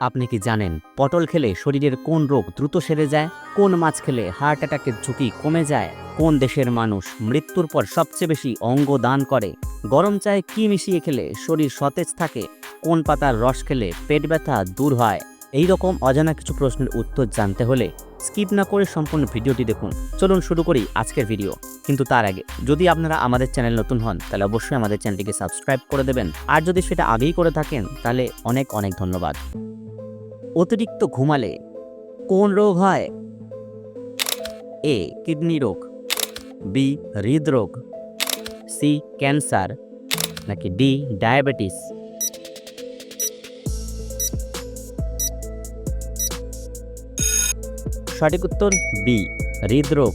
আপনি কি জানেন পটল খেলে শরীরের কোন রোগ দ্রুত সেরে যায়? কোন মাছ খেলে হার্ট অ্যাটাকের ঝুঁকি কমে যায়? কোন দেশের মানুষ মৃত্যুর পর সবচেয়ে বেশি অঙ্গ দান করে? গরম চায়ে কি মিশিয়ে খেলে শরীর সতেজ থাকে? কোন পাতার রস খেলে পেট ব্যথা দূর হয়? এই রকম অজানা কিছু প্রশ্নের উত্তর জানতে হলে স্কিপ না করে সম্পূর্ণ ভিডিওটি দেখুন। চলুন শুরু করি আজকের ভিডিও কিন্তু তার আগে, যদি আপনারা আমাদের চ্যানেল নতুন হন, তাহলে অবশ্যই আমাদের চ্যানেলটিকে সাবস্ক্রাইব করে দেবেন। আর যদি সেটা আগেই করে থাকেন, তাহলে অনেক অনেক ধন্যবাদ। অতিরিক্ত ঘুমালে কোন রোগ হয়? এ, কিডনি রোগ, বি, হৃদরোগ, সি, ক্যান্সার, নাকি ডি, ডায়াবেটিস? সঠিক উত্তর, বি, হৃদরোগ।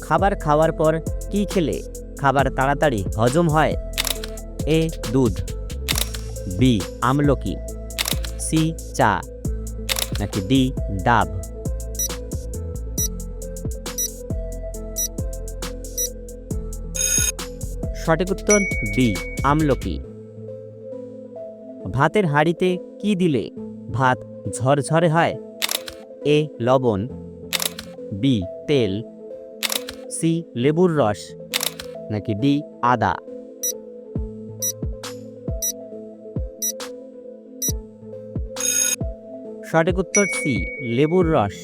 খাবার খাওয়ার পর কি খেলে খাবার তাড়াতাড়ি হজম হয়? এ, দুধ, বি, আমলকি। সি চা, নাকি ডি ডাব? সঠিক উত্তর বি, আমলকি। ভাতের হাঁড়িতে কি দিলে ভাত ঝরঝরে হয়? এ, লবণ, বি, তেল, সি, লেবুর রস, নাকি ডি, আদা? সঠিক উত্তর সি, লেবুর রস।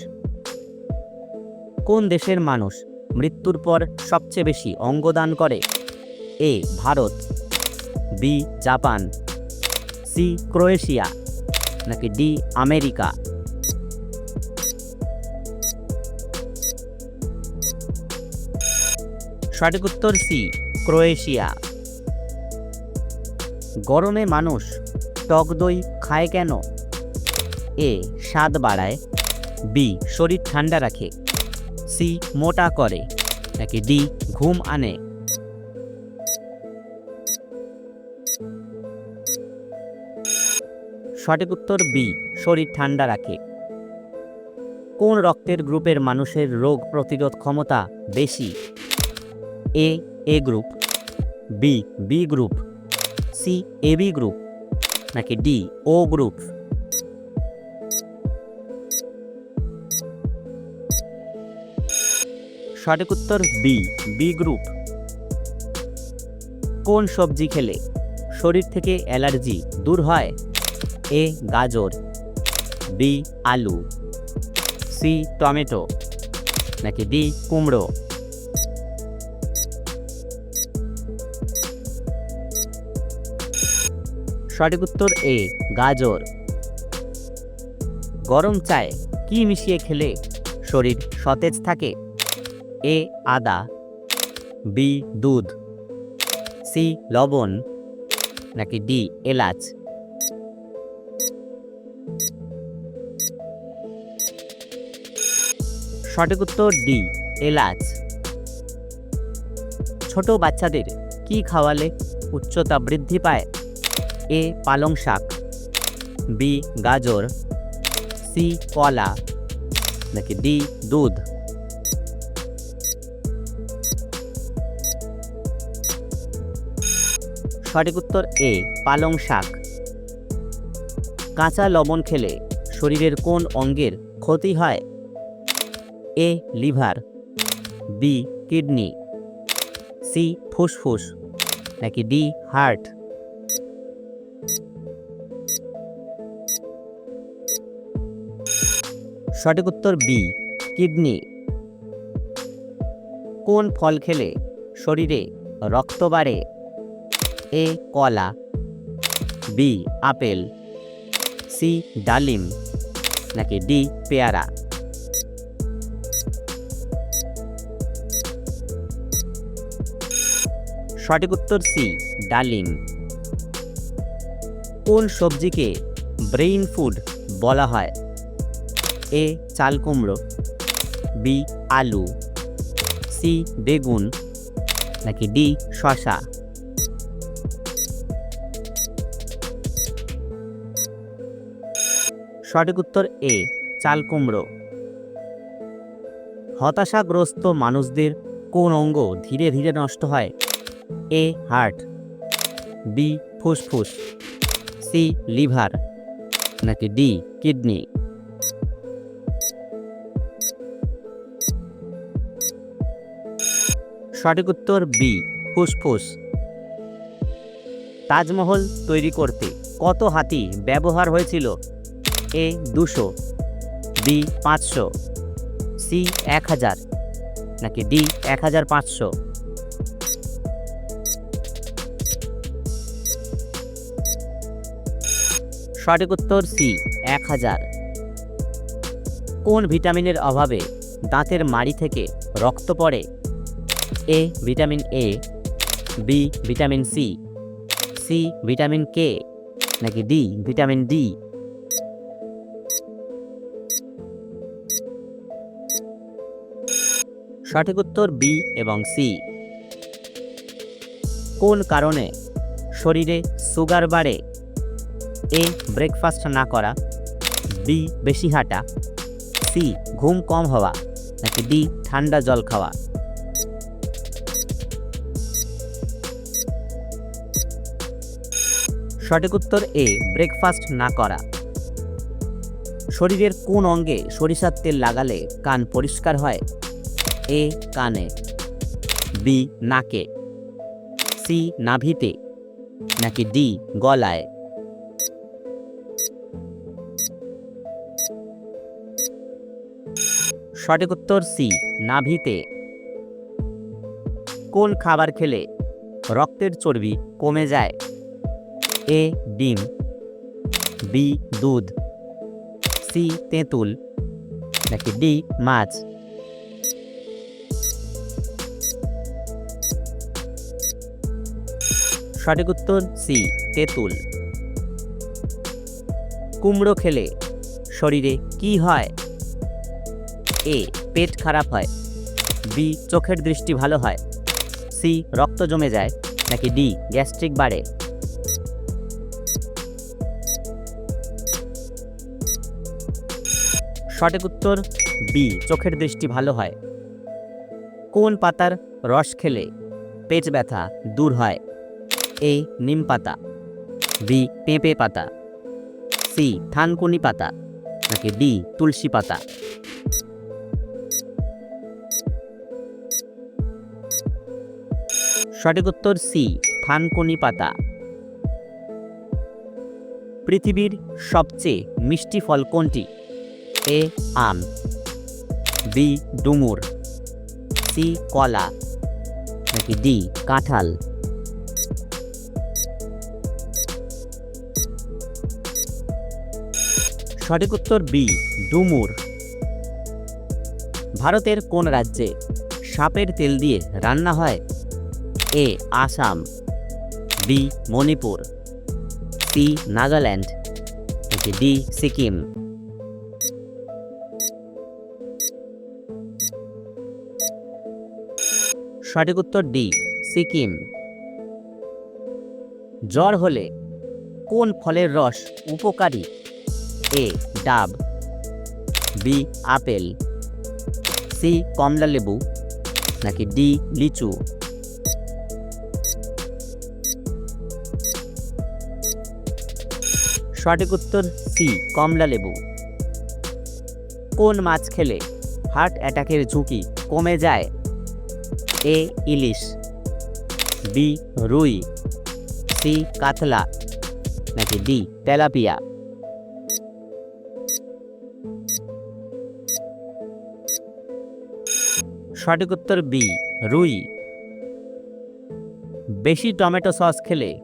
কোন দেশের মানুষ মৃত্যুর পর সবচেয়ে বেশি অঙ্গদান করে? A, Bharat, B, Japan, C, Croatia, নাকি ডি, আমেরিকা? সঠিক উত্তর সি, ক্রোয়েশিয়া। গরমে মানুষ টক দই খায় কেন? এ স্বাদ বাড়ায়। বি শরীর ঠান্ডা রাখে। সি মোটা করে। নাকি ডি ঘুম আনে। সঠিক উত্তর বি শরীর ঠান্ডা রাখে। কোন রক্তের গ্রুপের মানুষের রোগ প্রতিরোধ ক্ষমতা বেশি? A A group B B group C A B group নাকি ডি ও গ্রুপ সঠিক উত্তর বি বি গ্রুপ কোন সবজি খেলে শরীর থেকে অ্যালার্জি দূর হয়? এ গাজর বি আলু সি টমেটো, নাকি ডি কুমড়ো? সঠিক উত্তর এ গাজর। গরম চায়ে কি মিশিয়ে খেলে শরীর সতেজ থাকে? এ, আদা। বি, দুধ। সি, লবণ। নাকি ডি, এলাচ। সঠিক উত্তর ডি, এলাচ। ছোট বাচ্চাদের কি খাওয়ালে উচ্চতা বৃদ্ধি পায়? এ, পালং শাক। বি, গাজর। সি, কলা। নাকি ডি, দুধ। সঠিক উত্তর এ, পালং শাক। কাঁচা লবণ খেলে শরীরের কোন অঙ্গের ক্ষতি হয়? A, liver. B, kidney. C, ফুসফুস। নাকি ডি, হার্ট। সঠিক উত্তর বি, কিডনি। কোন ফল খেলে শরীরে রক্ত বাড়ে? এ কলা, বি আপেল, সি ডালিম, নাকি ডি পেয়ারা? সঠিক উত্তর সি, ডালিম। কোন সবজিকে ব্রেইন ফুড বলা হয়? এ চাল কুমড়ো, বি আলু, সি বেগুন, নাকি ডি শশা সঠিক উত্তর এ, চাল কুমড়ো। হতাশাগ্রস্ত মানুষদের কোন অঙ্গ ধীরে ধীরে নষ্ট হয়? A, heart. বি, ফুসফুস। C, liver. নাকি ডি, কিডনি। সঠিক উত্তর বি, ফুসফুস। তাজমহল তৈরি করতে কত হাতি ব্যবহার হয়েছিল? এ দুশো, বি পাঁচশো, সি এক হাজার, নাকি ডি এক হাজার পাঁচশো? সঠিক উত্তর সি, এক হাজার। কোন ভিটামিনের অভাবে দাঁতের মাড়ি থেকে রক্ত পড়ে? A vitamin A, B vitamin C C vitamin K, নাকি ডি ভিটামিন ডি? সঠিক উত্তর বি এবং সি। কোন কারণে শরীরে সুগার বাড়ে? এ, ব্রেকফাস্ট না করা। বি, বেশি হাঁটা। সি, ঘুম কম হওয়া। নাকি ডি, ঠান্ডা জল খাওয়া। সঠিক উত্তর এ, ব্রেকফাস্ট না করা। শরীরের কোন অঙ্গে সরিষার তেল লাগালে কান পরিষ্কার হয়? এ কানে। বি নাকে। সি নাভিতে। নাকি ডি গলায়। সঠিক উত্তর সি নাভিতে। কোন খাবার খেলে রক্তের চর্বি কমে যায়? এ ডিম। বি দুধ। সি তেঁতুল। নাকি ডি মাছ? সঠিক উত্তর সি, তেঁতুল। কুমড়ো খেলে শরীরে কি হয়? এ, পেট খারাপ হয়। বি, চোখের দৃষ্টি ভালো হয়। সি, রক্ত জমে যায়। নাকি ডি, গ্যাস্ট্রিক বাড়ে। সঠিক উত্তর বি, চোখের দৃষ্টি ভালো হয়। কোন পাতার রস খেলে পেট ব্যথা দূর হয়? এ নিম পাতা বি পেঁপে পাতা সি থানকুনি পাতা নাকি ডি তুলসী পাতা সঠিক উত্তর সি থানকুনি পাতা পৃথিবীর সবচেয়ে মিষ্টি ফল কোনটি? এ আম বি ডুমুর সি কলা নাকি ডি কাঁঠাল সঠিক উত্তর বি, ডুমুর। ভারতের কোন রাজ্যে সাপের তেল দিয়ে রান্না হয়? A, Assam. B, Manipur. C, Nagaland. D, Sikkim. সঠিক উত্তর ডি, সিকিম। জ্বর হলে কোন ফলের রস উপকারী? এ ডাব বি আপেল সি কমলা লেবু নাকি ডি লিচু সঠিক উত্তর সি কমলা লেবু। কোন মাছ খেলে হার্ট অ্যাটাকের ঝুঁকি কমে যায়? এ ইলিশ বি রুই সি কাতলা নাকি ডি তেলাপিয়া? সঠিক উত্তর বি, রুই। বেশি টমেটো সস খেলে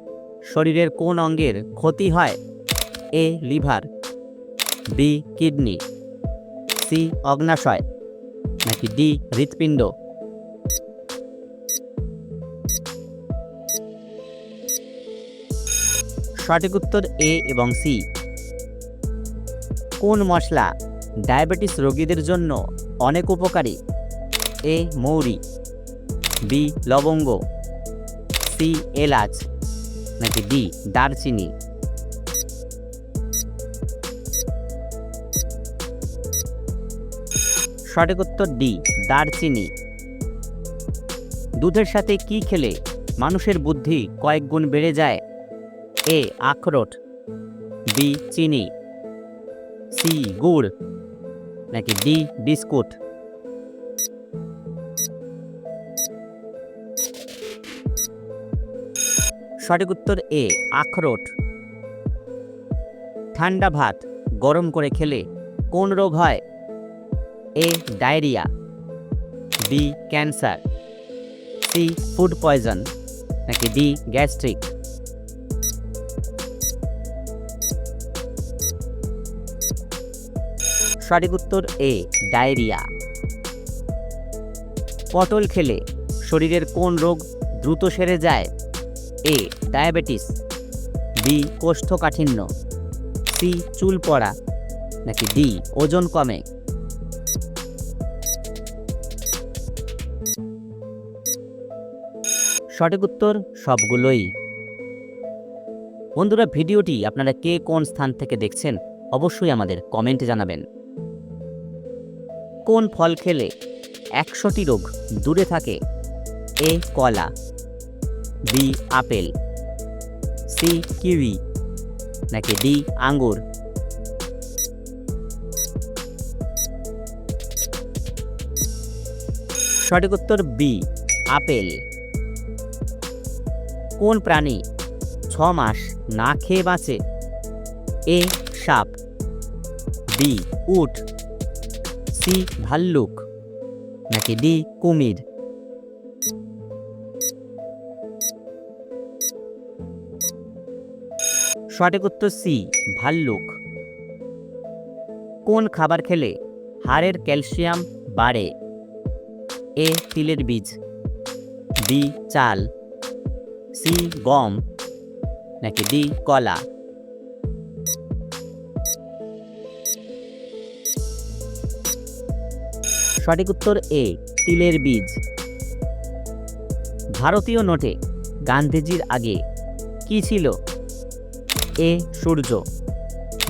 শরীরের কোন অঙ্গের ক্ষতি হয়? A, liver. B, kidney. C, অগ্নাশয়। নাকি ডি, হৃৎপিণ্ড। সঠিক উত্তর এ এবং সি। কোন মশলা ডায়াবেটিস রোগীদের জন্য অনেক উপকারী? এ মৌরি, বি লবঙ্গ, সি এলাচ, নাকি ডি দারচিনি? সঠিক উত্তর ডি, দারচিনি। দুধের সাথে কি খেলে মানুষের বুদ্ধি কয়েক গুণ বেড়ে যায়? এ আখরোট, বি চিনি, সি গুড়, নাকি ডি বিস্কুট? সঠিক উত্তর এ, আখরোট। ঠান্ডা ভাত, গরম করে খেলে কোন রোগ হয়? A, diarrhoea. B, cancer. C, food poison. নাকি ডি, গ্যাস্ট্রিক। সঠিক উত্তর এ, ডায়রিয়া। পটল খেলে শরীরের কোন রোগ দ্রুত সেরে যায়? এ, ডায়াবেটিস, বি, কোষ্ঠকাঠিন্য, সি চুল পড়া নাকি ডি, ওজন কমে? সঠিক উত্তর সবগুলোই। বন্ধুরা, ভিডিওটি আপনারা কে কোন স্থান থেকে দেখছেন অবশ্যই আমাদের কমেন্টে জানাবেন। কোন ফল খেলে একশোটি রোগ দূরে থাকে? এ, কলা। বি আপেল, সি কিউই, নাকি ডি আঙ্গুর? সঠিক উত্তর বি আপেল। কোন প্রাণী ছ মাস না খেয়ে বাঁচে? এ, সাপ বি উট, সি, ভাল্লুক, নাকি ডি, কুমির? সঠিক উত্তর সি, ভাল্লুক। কোন খাবার খেলে হাড়ের ক্যালসিয়াম বাড়ে? এ, তিলের বীজ। বি, চাল। সি, গম। নাকি ডি, কলা। সঠিক উত্তর এ, তিলের বীজ। ভারতীয় নোটে গান্ধীজির আগে কি ছিল? এ সূর্য,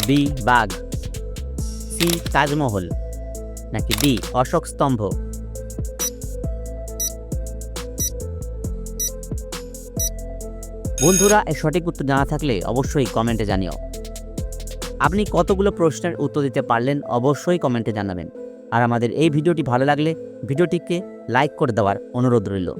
বি বাঘ, সি তাজমহল, নাকি ডি অশোক স্তম্ভ? বন্ধুরা, এর সঠিক উত্তর জানা থাকলে অবশ্যই কমেন্টে জানিও। আপনি কতগুলো প্রশ্নের উত্তর দিতে পারলেন অবশ্যই কমেন্টে জানাবেন। আর আমাদের এই ভিডিওটি ভালো লাগলে ভিডিওটিকে লাইক করে দেওয়ার অনুরোধ রইল।